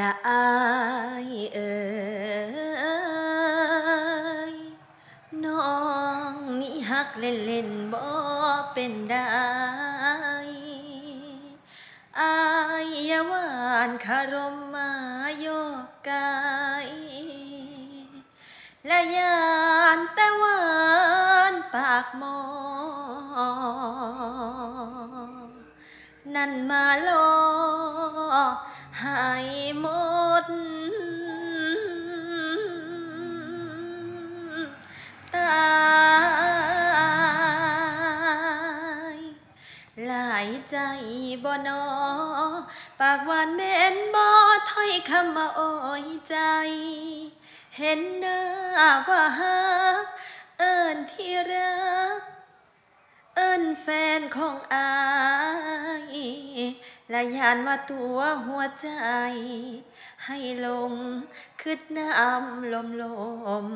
ละอายเอ่ยน้องนี่ฮักเล่นเล่นๆบ่เป็นได้อายยาวานคารมมาโยกกายและยานต่หวานปากมอ นั่นมาลอ ให้หมดตายหลายใจบ่นอ ปากหวานแม่นบ่ถ้อยคำมาโอยใจ เห็นหน้าว่าฮัก เอิ้นที่รัก เอิ้นแฟนของอา และยานว่าตัวหัวใจ ให้ลงคืดน้ำลมลม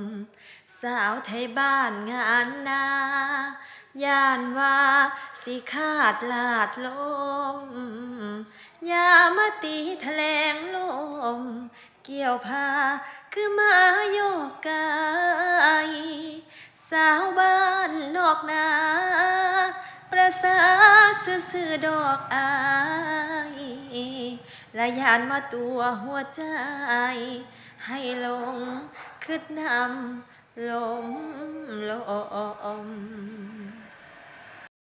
สาวไทยบ้านงานนายานว่าสิขาดลาดลม ยามาตีแถลงลม เกี่ยวพาคือมาโยกกาย สาวบ้านนอกนา ซื้อดอกอายและยานมาตัวหัวใจ ให้ลงคืดนำลมลม